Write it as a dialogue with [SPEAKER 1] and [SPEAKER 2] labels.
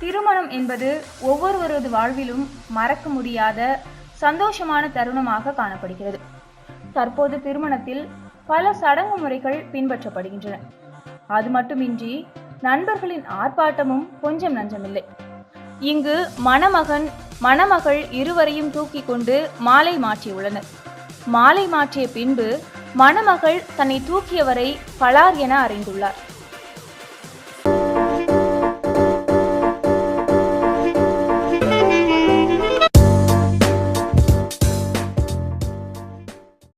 [SPEAKER 1] திருமணம் என்பது ஒவ்வொருவரது வாழ்விலும் மறக்க முடியாத சந்தோஷமான தருணமாக காணப்படுகிறது. தற்போது திருமணத்தில் பல சடங்கு முறைகள் பின்பற்றப்படுகின்றன. அது மட்டுமின்றி நண்பர்களின் ஆர்ப்பாட்டமும் கொஞ்சம் நஞ்சமில்லை. இங்கு மணமகன் மணமகள் இருவரையும் தூக்கி கொண்டு மாலை மாற்றியுள்ளனர். மாலை மாற்றிய பின்பு மணமகள் தன்னை தூக்கியவரை பலார் என அறிந்துள்ளார்.